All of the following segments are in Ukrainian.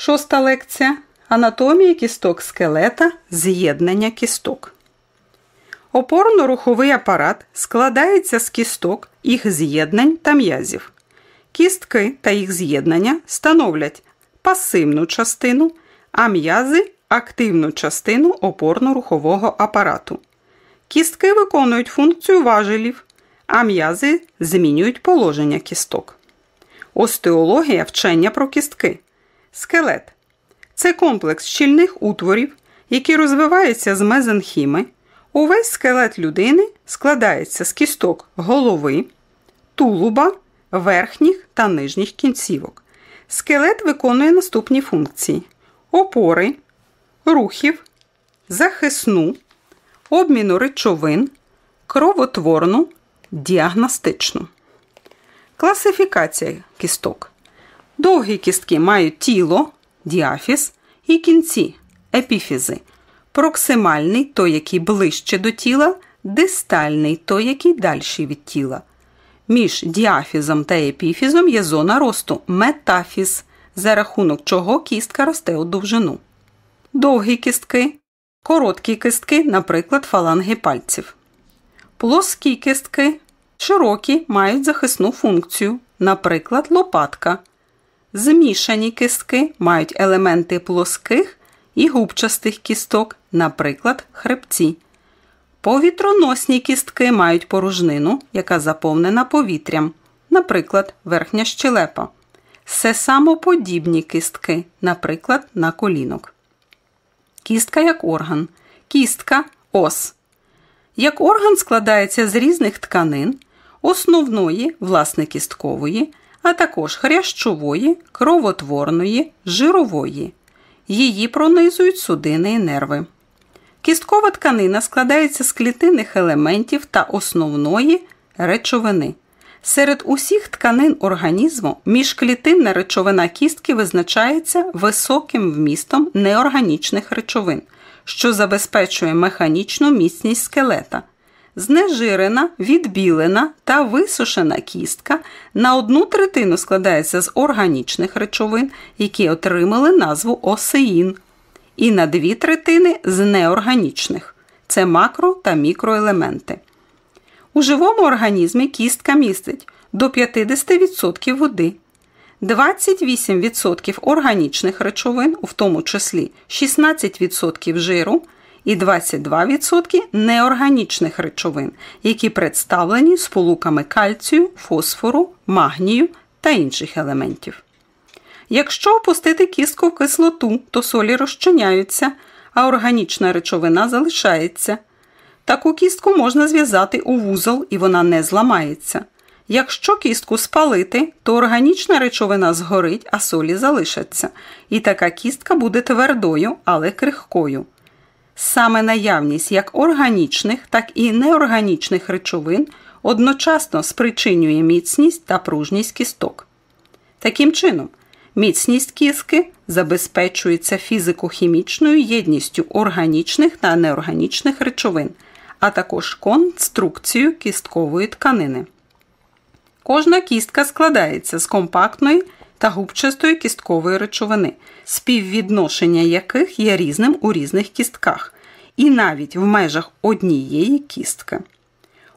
Шоста лекція Анатомія кісток скелета, з'єднання кісток. Опорно-руховий апарат складається з кісток, їх з'єднань та м'язів. Кістки та їх з'єднання становлять пасивну частину, а м'язи активну частину опорно-рухового апарату. Кістки виконують функцію важелів, а м'язи змінюють положення кісток. Остеологія вчення про кістки. Скелет це комплекс щільних утворів, які розвиваються з мезенхіми. Увесь скелет людини складається з кісток голови, тулуба, верхніх та нижніх кінцівок. Скелет виконує наступні функції: опори, рухів, захисну, обміну речовин, кровотворну, діагностичну. Класифікація кісток. Довгі кістки мають тіло, діафіз і кінці епіфізи. Проксимальний той, який ближче до тіла, дистальний той, який дальший від тіла. Між діафізом та епіфізом є зона росту метафіз, за рахунок чого кістка росте у довжину. Довгі кістки, короткі кистки, наприклад, фаланги пальців. Плоскі кистки широкі мають захисну функцію, наприклад, лопатка. Змішані кістки мають елементи плоских і губчастих кісток, наприклад, хребці. Повітроносні кістки мають порожнину, яка заповнена повітрям, наприклад, верхня щелепа. Сесамоподібні кістки, наприклад, на колінок. Кістка як орган. Кістка ос. Як орган складається з різних тканин, основної, власне кісткової, а також хрящової, кровотворної, жирової. Її пронизують судини і нерви. Кісткова тканина складається з клітинних елементів та основної речовини. Серед усіх тканин організму міжклітинна речовина кістки визначається високим вмістом неорганічних речовин, що забезпечує механічну міцність скелета. Знежирена, відбілена та висушена кістка на одну третину складається з органічних речовин, які отримали назву осеїн, і на дві третини з неорганічних це макро та мікроелементи. У живому організмі кістка містить до 50% води, 28% органічних речовин, у тому числі 16% жиру і 22% неорганічних речовин, які представлені сполуками кальцію, фосфору, магнію та інших елементів. Якщо опустити кістку в кислоту, то солі розчиняються, а органічна речовина залишається. Таку кістку можна зв'язати у вузол і вона не зламається. Якщо кістку спалити, то органічна речовина згорить, а солі залишаться. І така кістка буде твердою, але крихкою. Саме наявність як органічних, так і неорганічних речовин одночасно спричинює міцність та пружність кісток. Таким чином, міцність кістки забезпечується фізико-хімічною єдністю органічних та неорганічних речовин, а також конструкцією кісткової тканини. Кожна кістка складається з компактної та губчастої кісткової речовини, співвідношення яких є різним у різних кістках, і навіть в межах однієї кістки.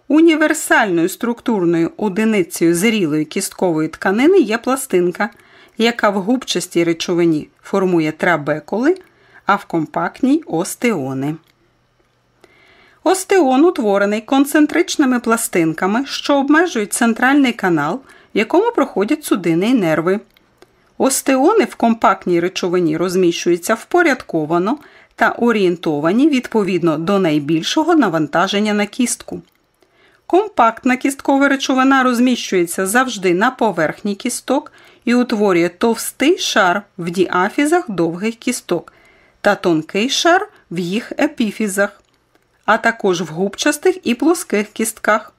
Універсальною структурною одиницею зрілої кісткової тканини є пластинка, яка в губчастій речовині формує трабекули, а в компактній остеони. Остеон утворений концентричними пластинками, що обмежують центральний канал, в якому проходять судини і нерви. Остеони в компактній речовині розміщуються впорядковано та орієнтовані відповідно до найбільшого навантаження на кістку. Компактна кісткова речовина розміщується завжди на поверхні кісток і утворює товстий шар в діафізах довгих кісток та тонкий шар в їх епіфізах, а також в губчастих і плоских кістках.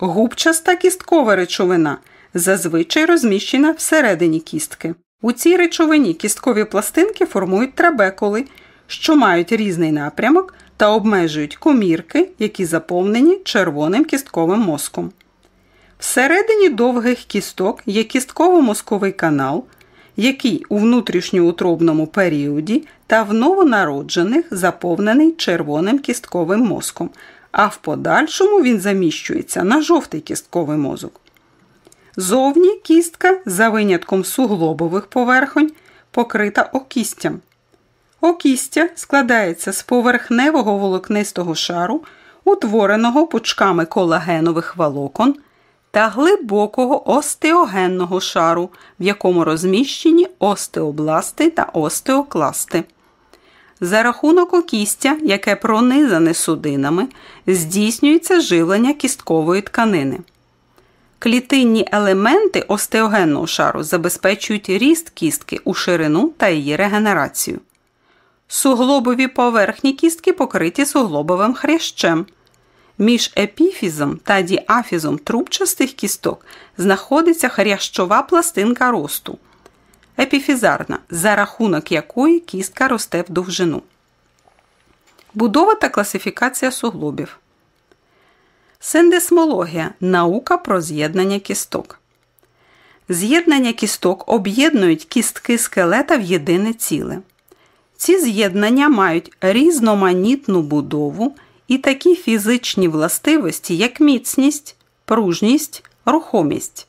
Губчаста кісткова речовина зазвичай розміщена всередині кістки. У цій речовині кісткові пластинки формують трабекули, що мають різний напрямок та обмежують комірки, які заповнені червоним кістковим мозком. Всередині довгих кісток є кістково-мозковий канал, який у внутрішньоутробному періоді та в новонароджених заповнений червоним кістковим мозком, а в подальшому він заміщується на жовтий кістковий мозок. Зовні кістка за винятком суглобових поверхонь покрита окістям. Окістя складається з поверхневого волокнистого шару, утвореного пучками колагенових волокон та глибокого остеогенного шару, в якому розміщені остеобласти та остеокласти. За рахунок окістя, яке пронизане судинами, здійснюється живлення кісткової тканини. Клітинні елементи остеогенного шару забезпечують ріст кістки у ширину та її регенерацію. Суглобові поверхні кістки покриті суглобовим хрящем. Між епіфізом та діафізом трубчастих кісток знаходиться хрящова пластинка росту, епіфізарна, за рахунок якої кістка росте в довжину. Будова та класифікація суглобів. Синдесмологія наука про з'єднання кісток. З'єднання кісток об'єднують кістки скелета в єдине ціле. Ці з'єднання мають різноманітну будову і такі фізичні властивості, як міцність, пружність, рухомість.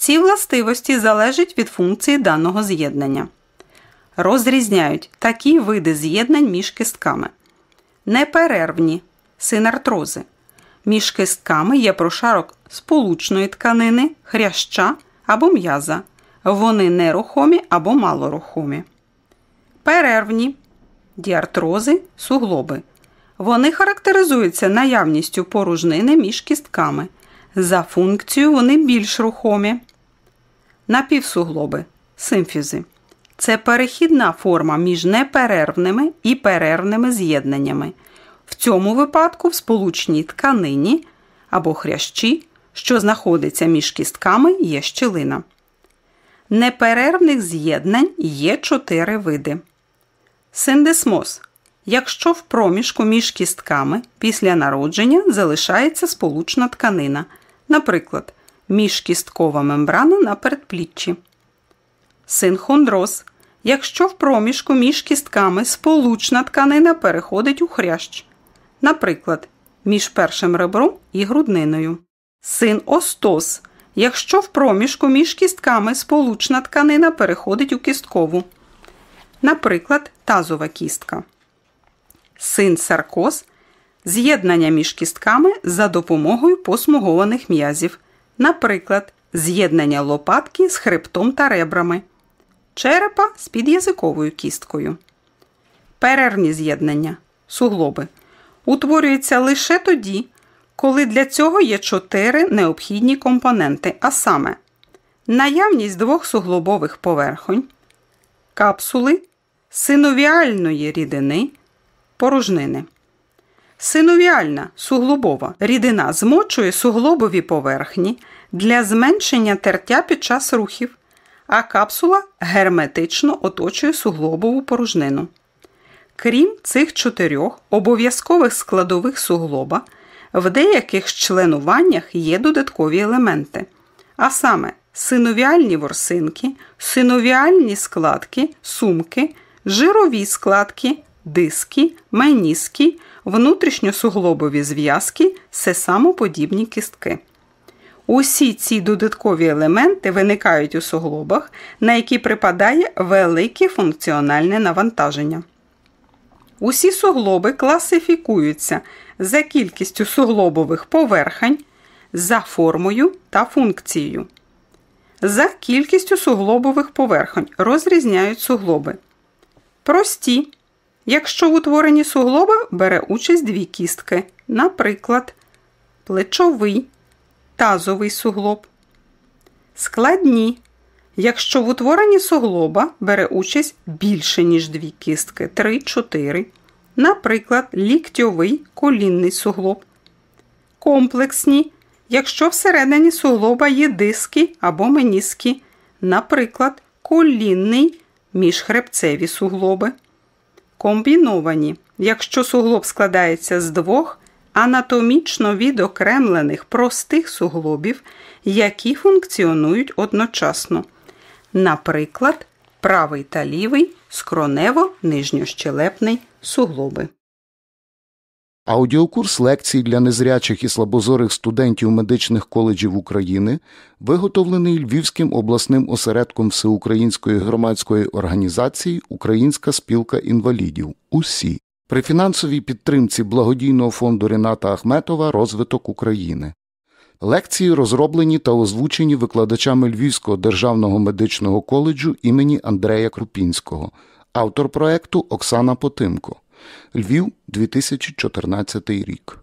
Ці властивості залежать від функції даного з'єднання. Розрізняють такі види з'єднань між кістками. Неперервні синартрози. Між кистками є прошарок сполучної тканини, хряща або м'яза. Вони нерухомі або малорухомі. Перервні діартрози суглоби. Вони характеризуються наявністю порожнини між кістками. За функцією вони більш рухомі. Напівсуглоби симфізи. Це перехідна форма між неперервними і перервними з'єднаннями. В цьому випадку в сполучній тканині або хрящі, що знаходиться між кістками, є щілина. Неперервних з'єднань є чотири види. Синдесмоз. Якщо в проміжку між кістками після народження залишається сполучна тканина, наприклад, міжкісткова мембрана на передпліччі. Синхондроз. Якщо в проміжку між кістками сполучна тканина переходить у хрящ наприклад, між першим ребром і грудниною. Син остос, якщо в проміжку між кістками сполучна тканина переходить у кісткову, наприклад, тазова кістка. Син саркоз з'єднання між кістками за допомогою посмугованих м'язів, наприклад, з'єднання лопатки з хребтом та ребрами, черепа з під'язиковою кісткою. Перервні з'єднання суглоби утворюється лише тоді, коли для цього є чотири необхідні компоненти, а саме наявність двох суглобових поверхонь, капсули, синовіальної рідини, порожнини. Синовіальна суглобова рідина змочує суглобові поверхні для зменшення тертя під час рухів, а капсула герметично оточує суглобову порожнину. Крім цих чотирьох обов'язкових складових суглоба, в деяких членуваннях є додаткові елементи, а саме синовіальні ворсинки, синовіальні складки, сумки, жирові складки, диски, меніски, внутрішньосуглобові зв'язки, сесамоподібні кістки. Усі ці додаткові елементи виникають у суглобах, на які припадає велике функціональне навантаження. Усі суглоби класифікуються за кількістю суглобових поверхень, за формою та функцією. За кількістю суглобових поверхонь розрізняють суглоби. Прості. Якщо в утворенні суглоба бере участь дві кістки, наприклад, плечовий, тазовий суглоб. Складні Якщо в утворенні суглоба бере участь більше, ніж дві кістки 3-4, наприклад, ліктьовий колінний суглоб. Комплексні, якщо всередині суглоба є диски або меніски, наприклад, колінний міжхребцеві суглоби. Комбіновані, якщо суглоб складається з двох анатомічно відокремлених простих суглобів, які функціонують одночасно наприклад, правий та лівий, скронево-нижньощелепний суглоби. Аудіокурс лекцій для незрячих і слабозорих студентів медичних коледжів України виготовлений Львівським обласним осередком Всеукраїнської громадської організації Українська спілка інвалідів УСІ при фінансовій підтримці благодійного фонду Рената Ахметова Розвиток України. Лекції розроблені та озвучені викладачами Львівського державного медичного коледжу імені Андрея Крупінського, автор проекту Оксана Потимко. Львів, 2014 рік.